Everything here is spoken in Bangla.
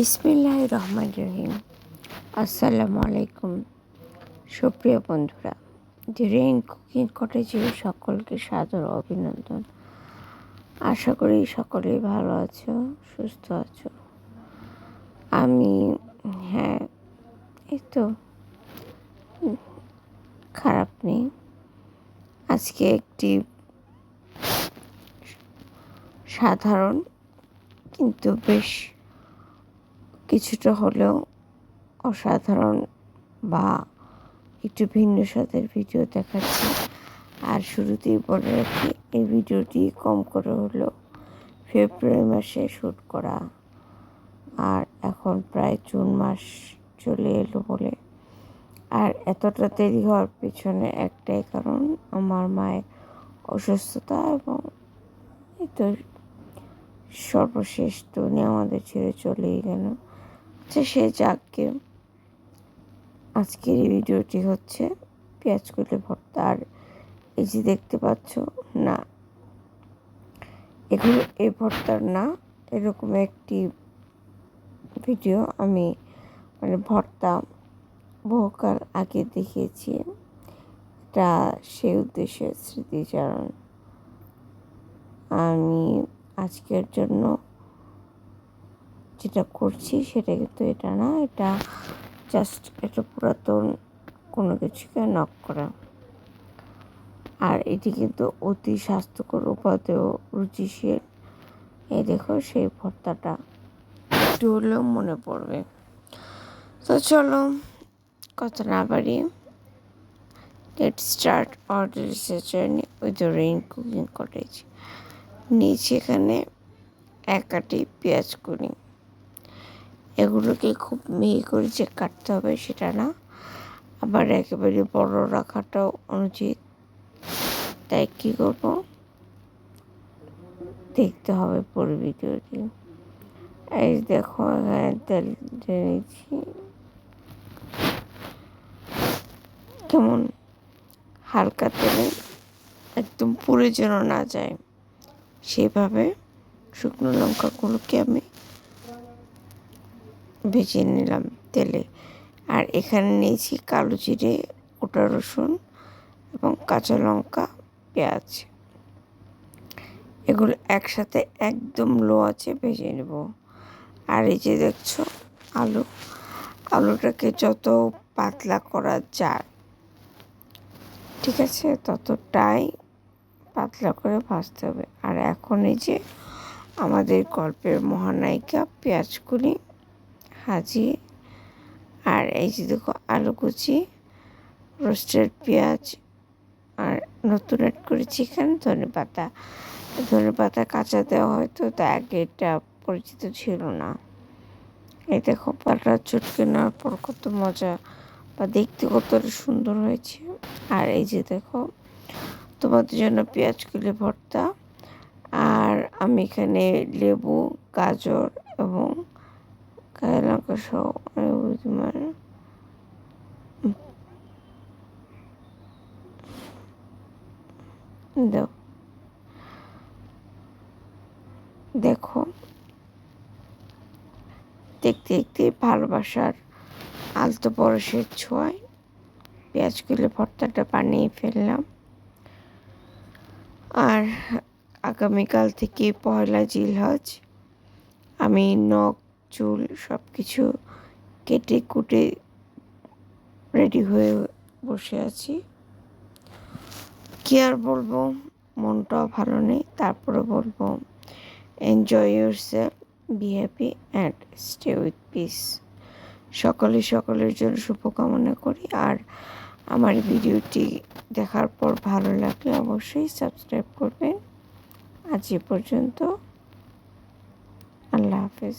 বিসমিল্লাহ রহমান রহিম। আসসালামু আলাইকুম। সুপ্রিয় বন্ধুরা দি রেইন কুকিং কটেজে সকলকে সাদর অভিনন্দন। আশা করি সকলেই ভালো আছো, সুস্থ আছো। আমি হ্যাঁ এই তো, খারাপ নেই। আজকে একটি সাধারণ কিন্তু বেশ কিছুটা হলেও অসাধারণ বা একটু ভিন্ন স্বাদের ভিডিও দেখাচ্ছি। আর শুরুতেই বলে রাখি, এই ভিডিওটি কম করে হলেও ফেব্রুয়ারি মাসে শ্যুট করা। আর এখন প্রায় জুন মাস চলে এলো বলে। আর এতটা দেরি হওয়ার পিছনে একটাই কারণ, আমার মায়ের অসুস্থতা এবং এই তো সর্বশেষ উনি আমাদের ছেড়ে চলেই গেল। আচ্ছা সে যাকে আজকের এই ভিডিওটি হচ্ছে, পেঁয়াজ কুলে ভর্তা। আর এই যে দেখতে পাচ্ছ, না। এগুলো এই ভর্তার না, এরকম একটি ভিডিও আমি মানে ভর্তা বহুকাল আগে দেখিয়েছি। এটা সেই উদ্দেশ্যে স্মৃতিচারণ। আমি আজকের জন্য যেটা করছি সেটা কিন্তু এটা না, এটা জাস্ট একটা পুরাতন কোনো কিছুকে নক করা। আর এটি কিন্তু অতি স্বাস্থ্যকর উপাদেয় রুচিশীল। এই দেখো সেই ভর্তাটা। একটু হলেও মনে পড়বে। তো চলো, কথা না বাড়িয়ে let start order journey with the rain cooking cottage নিচে এখানে এক কাটি পেঁয়াজ করি এগুলোকে খুব মিহি করে যে কাটতে হবে সেটা না। আবার একেবারে বড় রাখাটাও অনুচিত। তাই কী করব? দেখতে হবে পুরো ভিডিওটি। এই দেখো, এখানে তেল নিয়েছি কেমন? হালকা তেলে একদম পুরে যেন না যায়। সেভাবে শুকনো লঙ্কাগুলোকে আমি ভেজে নিলাম তেলে। আর এখানে নিয়েছি কালো জিরে ওটা রসুন এবং কাঁচা লঙ্কা, পেঁয়াজ। এগুলো একসাথে একদম লো আছে ভেজে নেব। আর এই যে দেখছ আলু, আলুটাকে যত পাতলা করা যায়, ঠিক আছে, ততটাই পাতলা করে ভাজতে হবে। আর এখন এই যে আমাদের গল্পের মহানায়িকা পেঁয়াজগুলি হাজিয়ে আর এই যে দেখো আলু কুচি, রোস্টেড পেঁয়াজ, আর নতুন অ্যাড করেছি এখানে ধনে পাতা। ধনে পাতা কাঁচা দেওয়া হয়তো, তা আগে এটা পরিচিত ছিল না। এই দেখো পাটা চটকে নেওয়ার পর কত মজা, বা দেখতে কতটা সুন্দর হয়েছে। আর এই যে দেখো, তোমাদের জন্য পেঁয়াজ কুলে ভর্তা। আর আমি এখানে লেবু, গাজর এবং কাঁচা লঙ্কা সহ তোমার দাও দেখো, দেখতে দেখতে ভালোবাসার আলতো পরশের ছোঁয়ায় পেঁয়াজগুলো ভর্তাটা বানিয়ে ফেললাম। আর আগামীকাল থেকে পয়লা জিলহজ আমি নখ চুল সব কিছু কেটে কুটে রেডি হয়ে বসে আছি। কি আর বলব? মনটাও ভালো নেই, তারপরে বলব enjoy yourself be happy and stay with peace সকলে সকলের জন্য শুভকামনা করি, আর আমার ভিডিওটি দেখার পর ভালো লাগলে অবশ্যই সাবস্ক্রাইব করবেন। আজ এ পর্যন্ত, আল্লাহ হাফেজ।